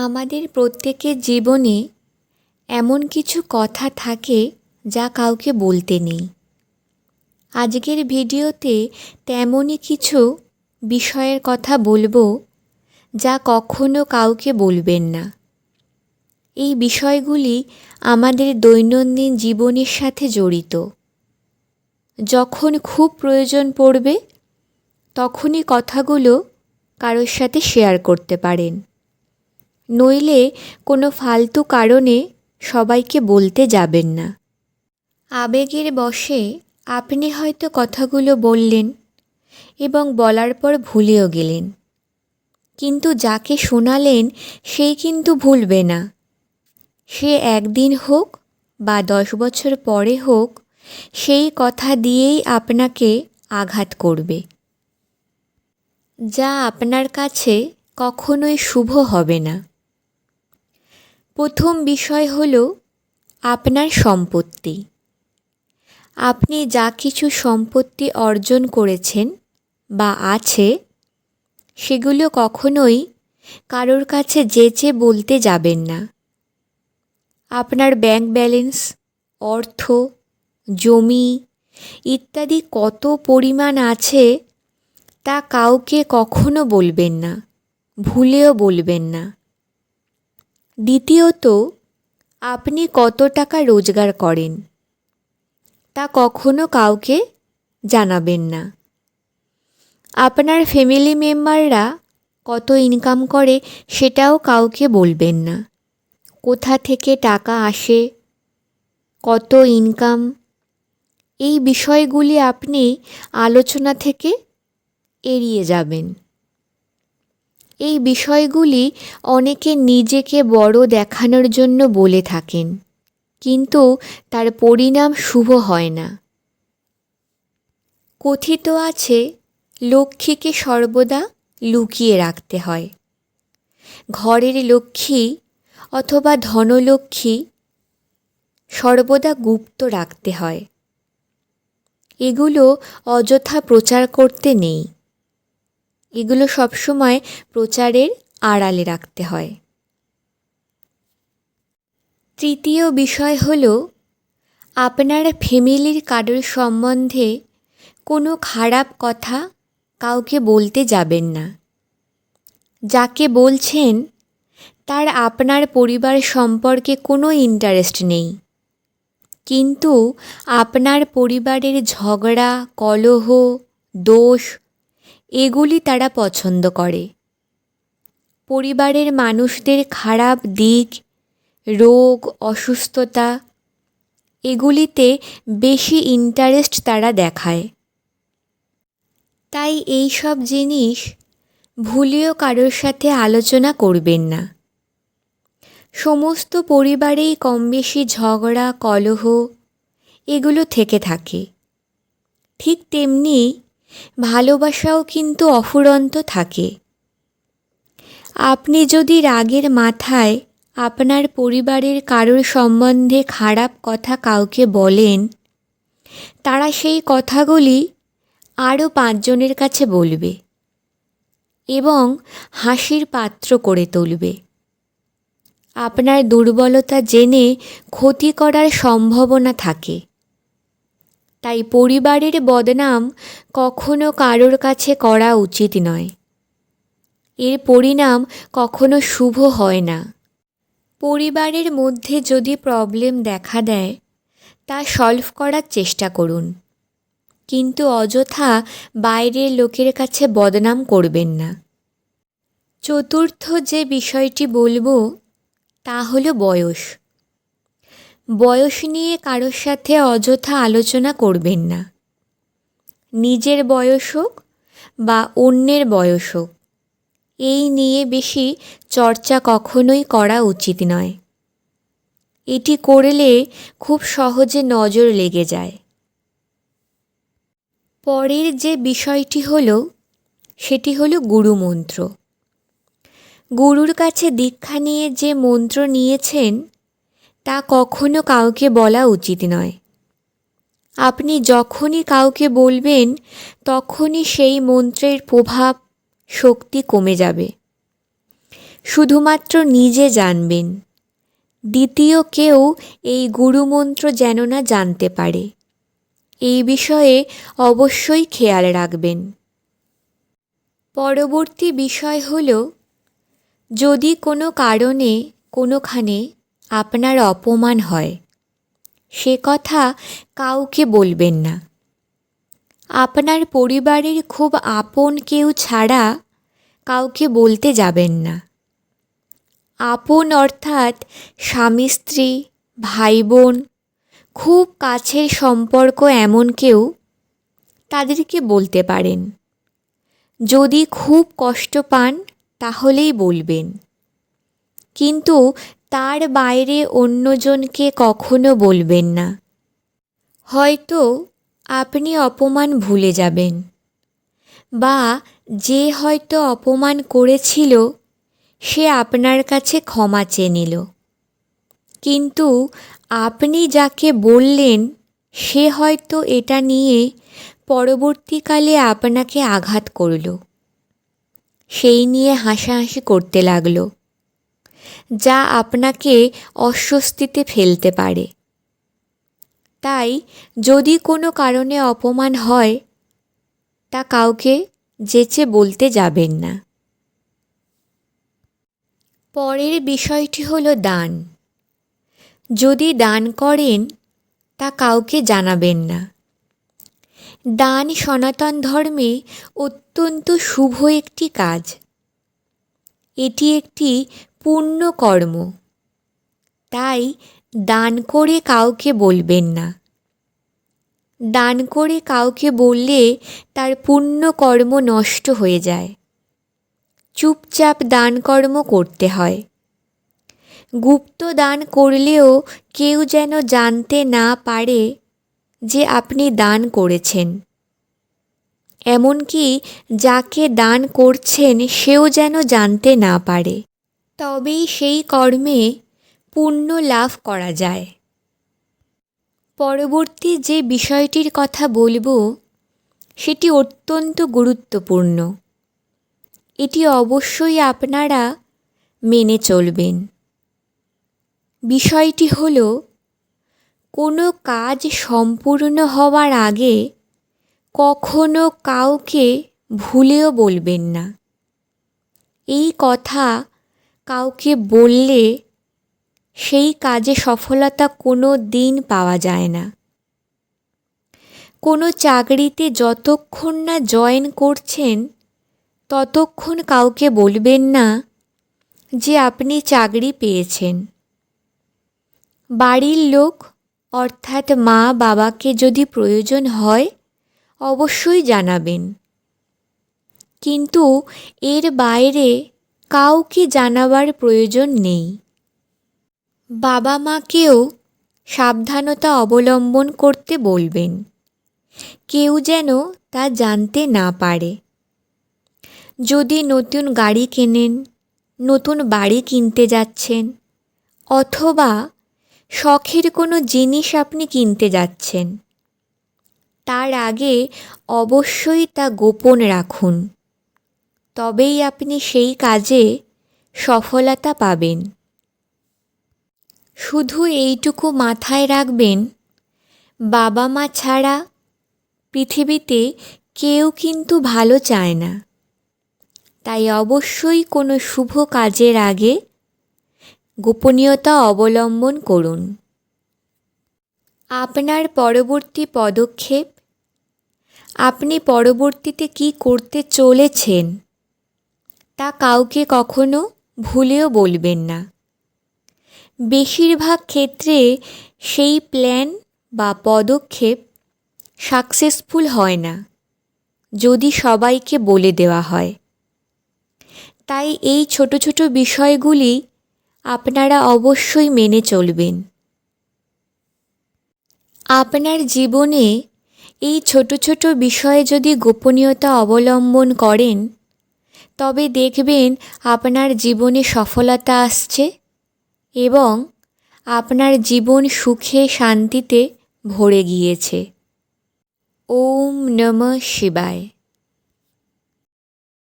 আমাদের প্রত্যেকের জীবনে এমন কিছু কথা থাকে যা কাউকে বলতে নেই। আজকের ভিডিওতে তেমনই কিছু বিষয়ের কথা বলব যা কখনো কাউকে বলবেন না। এই বিষয়গুলি আমাদের দৈনন্দিন জীবনের সাথে জড়িত। যখন খুব প্রয়োজন পড়বে, তখনই কথাগুলো কারোর সাথে শেয়ার করতে পারেন। নইলে কোনো ফালতু কারণে সবাইকে বলতে যাবেন না। আবেগের বশে আপনি হয়তো কথাগুলো বললেন এবং বলার পর ভুলেও গেলেন। কিন্তু যাকে শোনালেন সেই কিন্তু ভুলবে না। সে একদিন হোক বা দশ বছর পরে হোক, সেই কথা দিয়েই আপনাকে আঘাত করবে। যা আপনার কাছে কখনোই শুভ হবে না। প্রথম বিষয় হল আপনার সম্পত্তি। আপনি যা কিছু সম্পত্তি অর্জন করেছেন বা আছে, সেগুলো কখনোই কারোর কাছে যেচে বলতে যাবেন না। আপনার ব্যাংক ব্যালেন্স, অর্থ, জমি ইত্যাদি কত পরিমাণ আছে তা কাউকে কখনো বলবেন না, ভুলেও বলবেন না। দ্বিতীয়ত, আপনি কত টাকা রোজগার করেন? তা কখনো কাউকে জানাবেন না। আপনার ফ্যামিলি মেম্বাররা কত ইনকাম করে সেটাও কাউকে বলবেন না। কোথা থেকে টাকা আসে? কত ইনকাম? এই বিষয়গুলি আপনি আলোচনা থেকে এড়িয়ে যাবেন। এই বিষয়গুলি অনেকে নিজেকে বড় দেখানোর জন্য বলে থাকেন। কিন্তু তার পরিণাম শুভ হয় না। কথিত আছে, লক্ষ্মীকে সর্বদা লুকিয়ে রাখতে হয়। ঘরের লক্ষ্মী অথবা ধনলক্ষ্মী সর্বদা গুপ্ত রাখতে হয়। এগুলো অযথা প্রচার করতে নেই। এগুলো সবসময় প্রচারের আড়ালে রাখতে হয়। তৃতীয় বিষয় হল, আপনার ফ্যামিলির কারোর সম্বন্ধে কোনো খারাপ কথা কাউকে বলতে যাবেন না। যাকে বলছেন, তার আপনার পরিবার সম্পর্কে কোনো ইন্টারেস্ট নেই। কিন্তু আপনার পরিবারের ঝগড়া, কলহ, দোষ এগুলি তারা পছন্দ করে। পরিবারের মানুষদের খারাপ দিক, রোগ, অসুস্থতা, এগুলিতে বেশি ইন্টারেস্ট তারা দেখায়। তাই এই সব জিনিস ভুলেও কারোর সাথে আলোচনা করবেন না। সমস্ত পরিবারেই কম বেশি ঝগড়া, কলহ এগুলো থেকে থাকে। ঠিক তেমনি ভালোবাসাও কিন্তু অফুরন্ত থাকে। আপনি যদি রাগের মাথায় আপনার পরিবারের কারোর সম্বন্ধে খারাপ কথা কাউকে বলেন, তারা সেই কথাগুলি আরও পাঁচজনের কাছে বলবে এবং হাসির পাত্র করে তুলবে। আপনার দুর্বলতা জেনে ক্ষতি করার সম্ভাবনা থাকে। তাই পরিবারের বদনাম কখনো কারোর কাছে করা উচিত নয়। এর পরিণাম কখনো শুভ হয় না। পরিবারের মধ্যে যদি প্রবলেম দেখা দেয়, তা সলভ করার চেষ্টা করুন। কিন্তু অযথা বাইরের লোকের কাছে বদনাম করবেন না। চতুর্থ যে বিষয়টি বলব, তা হলো বয়স। বয়স নিয়ে কারোর সাথে অযথা আলোচনা করবেন না। নিজের বয়স হোক বা অন্যের বয়স হোক, এই নিয়ে বেশি চর্চা কখনোই করা উচিত নয়। এটি করলে খুব সহজে নজর লেগে যায়। পরের যে বিষয়টি হলো, সেটি হলো গুরুমন্ত্র গুরুর কাছে দীক্ষা নিয়ে যে মন্ত্র নিয়েছেন তা কখনো কাউকে বলা উচিত নয়। আপনি যখনই কাউকে বলবেন, তখনই সেই মন্ত্রের প্রভাব, শক্তি কমে যাবে। শুধুমাত্র নিজে জানবেন। দ্বিতীয় কেউ এই গুরুমন্ত্র যেন না জানতে পারে। এই বিষয়ে অবশ্যই খেয়াল রাখবেন। পরবর্তী বিষয় হল, যদি কোনো কারণে, কোনোখানে আপনার অপমান হয়। সে কথা কাউকে বলবেন না। আপনার পরিবারের খুব আপন কেউ ছাড়া কাউকে বলতে যাবেন না। আপন অর্থাৎ স্বামী, স্ত্রী ভাই বোন খুব কাছের সম্পর্ক এমন কেউ তাদেরকে বলতে পারেন। যদি খুব কষ্ট পান তাহলেই বলবেন। কিন্তু তার বাইরে অন্যজনকে কখনো বলবেন না। হয়তো আপনি অপমান ভুলে যাবেন। বা যে হয়তো অপমান করেছিল, সে আপনার কাছে ক্ষমা চেয়ে নিল। কিন্তু আপনি যাকে বললেন, সে হয়তো এটা নিয়ে পরবর্তীকালে আপনাকে আঘাত করল। সেই নিয়ে হাসাহাসি করতে লাগল। যা আপনাকে অস্বস্তিতে ফেলতে পারে। তাই যদি কোনো কারণে অপমান হয়, তা কাউকে যেচে বলতে যাবেন না। পরের বিষয়টি হলো দান। যদি দান করেন, তা কাউকে জানাবেন না। দান সনাতন ধর্মে অত্যন্ত শুভ একটি কাজ। এটি একটি পুণ্য কর্ম তাই দান করে কাউকে বলবেন না। দান করে কাউকে বললে তার পুণ্য কর্ম নষ্ট হয়ে যায়। চুপচাপ দান কর্ম করতে হয়। গুপ্ত দান করলেও কেউ যেন জানতে না পারে যে আপনি দান করেছেন। এমনকি যাকে দান করছেন সেও যেন জানতে না পারে। তবেই সেই কর্মে পুণ্য লাভ করা যায়। পরবর্তী যে বিষয়টির কথা বলব, সেটি অত্যন্ত গুরুত্বপূর্ণ। এটি অবশ্যই আপনারা মেনে চলবেন। বিষয়টি হল, কোনো কাজ সম্পূর্ণ হওয়ার আগে কখনো কাউকে ভুলেও বলবেন না। এই কথা কাউকে বললে সেই কাজে সফলতা কোনো দিন পাওয়া যায় না। কোনো চাকরিতে যতক্ষণ না জয়েন করছেন, ততক্ষণ কাউকে বলবেন না যে আপনি চাকরি পেয়েছেন। বাড়ির লোক, অর্থাৎ মা বাবাকে যদি প্রয়োজন হয়, অবশ্যই জানাবেন। কিন্তু এর বাইরে কাউকে জানাবার প্রয়োজন নেই। বাবা মাকেও সাবধানতা অবলম্বন করতে বলবেন। কেউ যেন তা জানতে না পারে। যদি নতুন গাড়ি কেনেন, নতুন বাড়ি কিনতে যাচ্ছেন, অথবা শখের কোনো জিনিস আপনি কিনতে যাচ্ছেন, তার আগে অবশ্যই তা গোপন রাখুন। তবেই আপনি সেই কাজে সফলতা পাবেন। শুধু এইটুকু মাথায় রাখবেন বাবা মা ছাড়া পৃথিবীতে কেউ কিন্তু ভালো চায় না। তাই অবশ্যই কোনো শুভ কাজের আগে গোপনীয়তা অবলম্বন করুন। আপনার পরবর্তী পদক্ষেপ, আপনি পরবর্তীতে কি করতে চলেছেন? তা কাউকে কখনো ভুলেও বলবেন না। বেশিরভাগ ক্ষেত্রে সেই প্ল্যান বা পদক্ষেপ সাকসেসফুল হয় না, যদি সবাইকে বলে দেওয়া হয়। তাই এই ছোট ছোট বিষয়গুলি আপনারা অবশ্যই মেনে চলবেন। আপনার জীবনে এই ছোট ছোট বিষয়ে যদি গোপনীয়তা অবলম্বন করেন তবে দেখবেন আপনার জীবনে সফলতা আসছে এবং আপনার জীবন সুখে শান্তিতে ভরে গিয়েছে। ওম নম শিবায়।